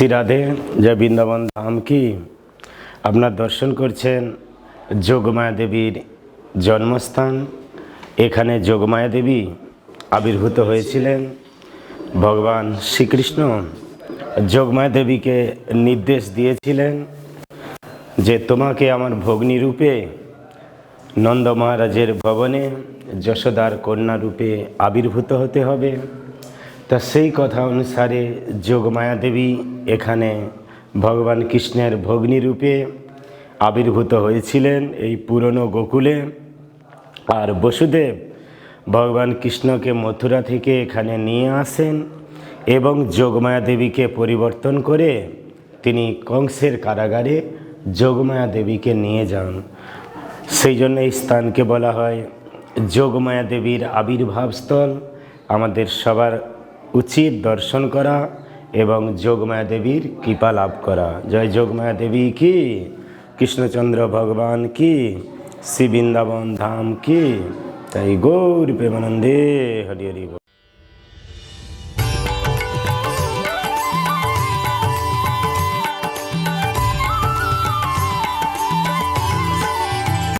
শ্রী রাধে, জয় বৃন্দাবন ধাম কি? আপনার দর্শন করছেন যোগমায়া দেবীর জন্মস্থান। এখানে যোগমায়া দেবী আবির্ভূত হয়েছিলেন। ভগবান শ্রীকৃষ্ণ যোগমায়া দেবীকে নির্দেশ দিয়েছিলেন যে তোমাকে আমার ভগ্নী রূপে, নন্দ মহারাজের ভবনে যশোদার কন্যা রূপে আবির্ভূত হতে হবে। তা সেই কথা অনুসারে যোগমায়া দেবী এখানে ভগবান কৃষ্ণের ভগ্নী রূপে আবির্ভূত হয়েছিলেন এই পুরনো গোকুলে। আর বসুদেব ভগবান কৃষ্ণকে মথুরা থেকে এখানে নিয়ে আসেন এবং যোগমায়া দেবীকে পরিবর্তন করে তিনি কংসের কারাগারে যোগমায়া দেবীকে নিয়ে যান। সেই জন্য এই স্থানকে বলা হয় যোগমায়া দেবীর আবির্ভাবস্থল আমাদের সবার উচিত দর্শন করা এবং যোগমায়া দেবীর কৃপা লাভ করা। জয় যোগমায়া দেবী কি? কৃষ্ণচন্দ্র ভগবান কি? শ্রী বৃন্দাবন ধাম কি? তাই গৌর প্রেমানন্দে হরি হরি।